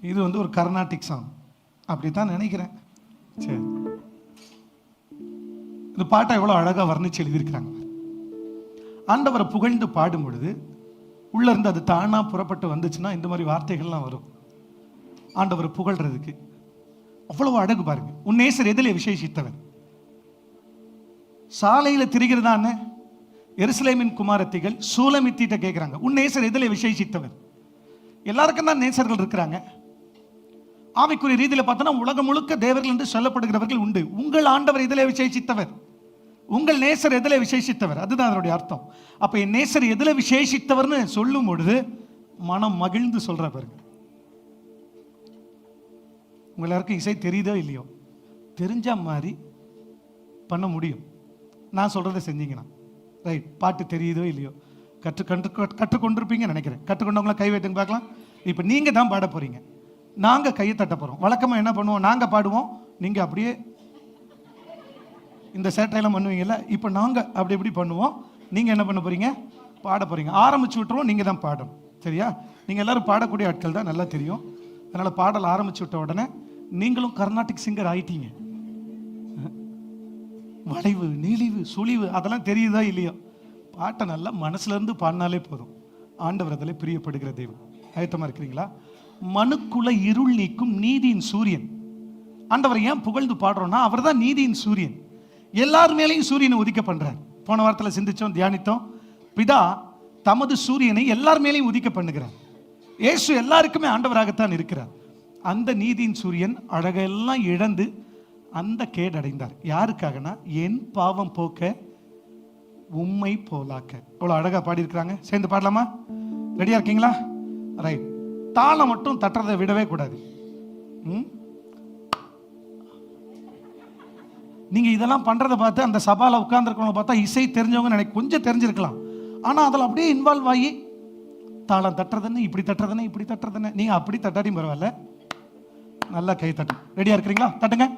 இது வந்து ஒரு கர்நாடிக் சாங் அப்படி தான் நினைக்கிறேன். சரி. இந்த பாட்டை எவ்வளோ அழகாக வர்ணிச்சு எழுதியிருக்கிறாங்க ஆண்டவரை புகழ்ந்து பாடும் பொழுது உள்ள இருந்து அது தானாக புறப்பட்டு வந்துச்சுன்னா இந்த மாதிரி வார்த்தைகள்லாம் வரும். ஆண்டவரை புகழ்றதுக்கு. அவ்வளவு அழகு பாருங்க. உன் நேசர் எதிலே விசேஷித்தவர். சாலையில் திரிகிறதான எருசலேமின் குமாரத்திகள் சூலமித்திட்ட கேட்குறாங்க உன் நேசர் எதிலே விசேஷித்தவர். எல்லாருக்கும் தான் நேசர்கள் இருக்கிறாங்க. ஆவிக்குரிய ரீதியில் பார்த்தோன்னா உலகம் முழுக்க தேவர்கள் என்று சொல்லப்படுகிறவர்கள் உண்டு. உங்கள் ஆண்டவர் இதில் விசேஷித்தவர். உங்கள் நேசர் எதில் விசேஷித்தவர். அதுதான் அதனுடைய அர்த்தம். அப்போ என் நேசர் எதில் விசேஷித்தவர்னு சொல்லும் பொழுது மனம் மகிழ்ந்து சொல்கிற பாருங்க. உங்கள் எல்லாருக்கும் இசை தெரியுதோ இல்லையோ? தெரிஞ்ச மாதிரி பண்ண முடியும். நான் சொல்கிறத செஞ்சீங்கன்னா. ரைட் பாட்டு தெரியுதோ இல்லையோ? கற்று கற்று கற்றுக்கொண்டிருப்பீங்கன்னு நினைக்கிறேன். கற்றுக்கொண்டவங்கள கை வைட்டுங்க பார்க்கலாம். இப்போ நீங்கள் தான் பாட போகிறீங்க நாங்கள் கையை தட்ட வழக்கமாக என்ன பண்ணுவோம்? நாங்கள் பாடுவோம். நீங்கள் அப்படியே இந்த சேட்டையெல்லாம் பண்ணுவீங்கல்ல? இப்போ நாங்கள் அப்படி இப்படி பண்ணுவோம். நீங்கள் என்ன பண்ண போகிறீங்க பாட போகிறீங்க ஆரம்பிச்சு விட்டுருவோம். நீங்கள் தான் பாடணும். சரியா? நீங்கள் எல்லோரும் பாடக்கூடிய ஆட்கள் தான் நல்லா தெரியும். அதனால் பாடல் ஆரம்பிச்சு விட்ட உடனே நீங்களும் கர்நாடிக் சிங்கர் ஆயிட்டீங்க. வளைவு நெளிவு சுழிவு அதெல்லாம் தெரியுதா இல்லையோ? பாட்டை நல்லா மனசுலேருந்து பாடினாலே போதும். ஆண்டவரத்தில் பிரியப்படுகிற தெய்வம். ஆயத்தமாக இருக்கிறீங்களா? மனுக்குள்ள இருள் நீக்கும் நீதியின் சூரியன். ஆண்டவர் ஏன் புகழ்ந்து பாடுறோம்னா அவர் தான் நீதியின் சூரியன். எல்லார் மேலேயும் சூரியனை உதிக்க பண்றார். போன வாரத்தில் சிந்திச்சோம் தியானித்தோம். பிதா தமது சூரியனை எல்லார் மேலேயும் உதிக்க பண்ணுகிறார். இயேசு எல்லாருக்குமே ஆண்டவராகத்தான் இருக்கிறார். அந்த நீதியின் சூரியன் அழகெல்லாம் இழந்து அந்த கேடடைந்தார். யாருக்காகனா என் பாவம் போக்க உம்மை போலாக்க. அவ்வளோ அழகாக பாடியிருக்கிறாங்க. சேர்ந்து பாடலாமா? ரெடியா இருக்கீங்களா? ரைட் தாளம் மட்டும் தட்டுறதை விடவே கூடாது. ம்? நீங்க இதெல்லாம் பண்றதை பார்த்து அந்த சபால உட்கார்ந்துருக்கவங்க பார்த்தா இசை தெரிஞ்சவங்க நினை கொஞ்சம் தெரிஞ்சிருக்கலாம். ஆனா அதில் அப்படியே இன்வால்வ் ஆகி தாளம் தட்டுறதுன்னு இப்படி தட்டுறதுன்னு இப்படி தட்டுறதுன்னு நீங்க அப்படி தட்டாட்டியும் பரவாயில்ல. நல்லா கை தட்டும் ரெடியா இருக்கிறீங்களா? தட்டுங்க.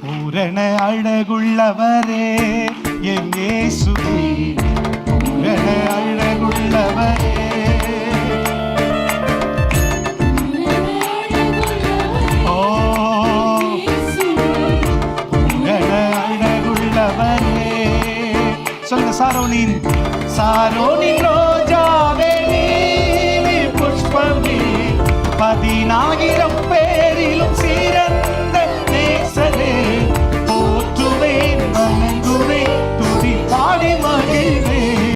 பூரண அழகுள்ளவரே என் பூரண சொல்லுங்க சாரோனின். சாரோனின் ரோஜாவே நீ புஷ்பமே. பதினாயிரம்